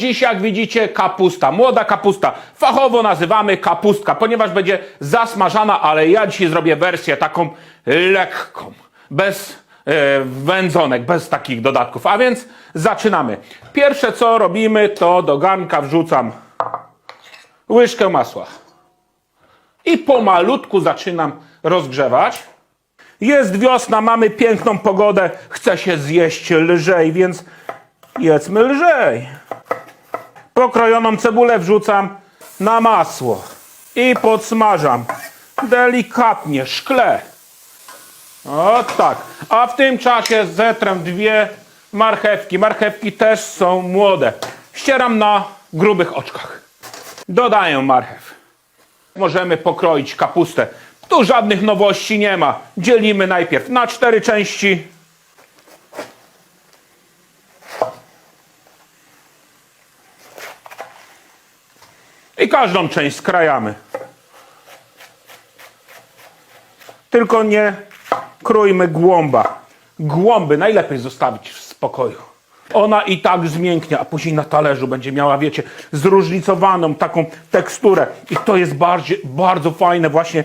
Dziś, jak widzicie, kapusta, młoda kapusta. Fachowo nazywamy kapustka, ponieważ będzie zasmażana, ale ja dzisiaj zrobię wersję taką lekką, bez e, wędzonek, bez takich dodatków. A więc zaczynamy. Pierwsze, co robimy, to do garnka wrzucam łyżkę masła. I pomalutku zaczynam rozgrzewać. Jest wiosna, mamy piękną pogodę, chce się zjeść lżej, więc jedzmy lżej. Pokrojoną cebulę wrzucam na masło i podsmażam delikatnie, szkle. O tak. A w tym czasie zetrę dwie marchewki. Marchewki też są młode. Ścieram na grubych oczkach. Dodaję marchew. Możemy pokroić kapustę. Tu żadnych nowości nie ma. Dzielimy najpierw na cztery części. I każdą część skrajamy. Tylko nie krójmy głąba. Głąby najlepiej zostawić w spokoju. Ona i tak zmięknie, a później na talerzu będzie miała, wiecie, zróżnicowaną taką teksturę. I to jest bardziej, bardzo fajne właśnie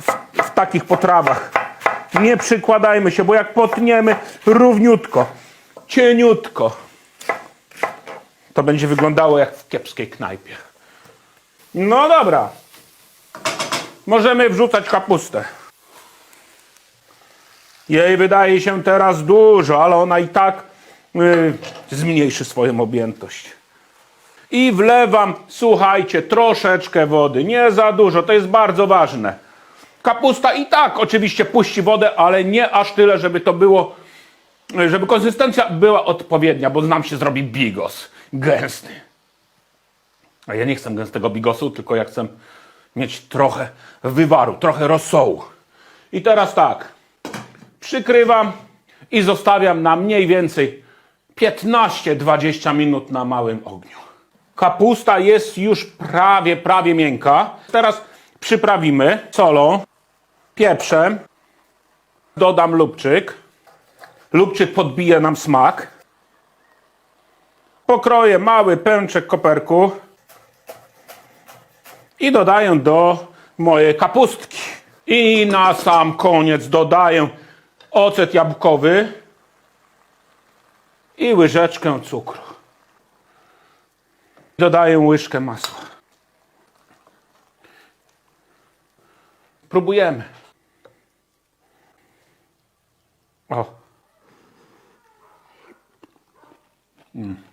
w, w takich potrawach. Nie przykładajmy się, bo jak potniemy równiutko, cieniutko, to będzie wyglądało jak w kiepskiej knajpie. No dobra. Możemy wrzucać kapustę. Jej wydaje się teraz dużo, ale ona i tak y, zmniejszy swoją objętość. I wlewam, słuchajcie, troszeczkę wody. Nie za dużo, to jest bardzo ważne. Kapusta i tak oczywiście puści wodę, ale nie aż tyle, żeby to było, żeby konsystencja była odpowiednia, bo nam się zrobi bigos gęsty. A ja nie chcę gęstego bigosu, tylko ja chcę mieć trochę wywaru, trochę rosołu. I teraz tak, przykrywam i zostawiam na mniej więcej 15-20 minut na małym ogniu. Kapusta jest już prawie, prawie miękka. Teraz przyprawimy solą, pieprzem, dodam lubczyk. Lubczyk podbije nam smak. Pokroję mały pęczek koperku i dodaję do mojej kapustki. I na sam koniec dodaję ocet jabłkowy i łyżeczkę cukru. Dodaję łyżkę masła. Próbujemy. O. Mm.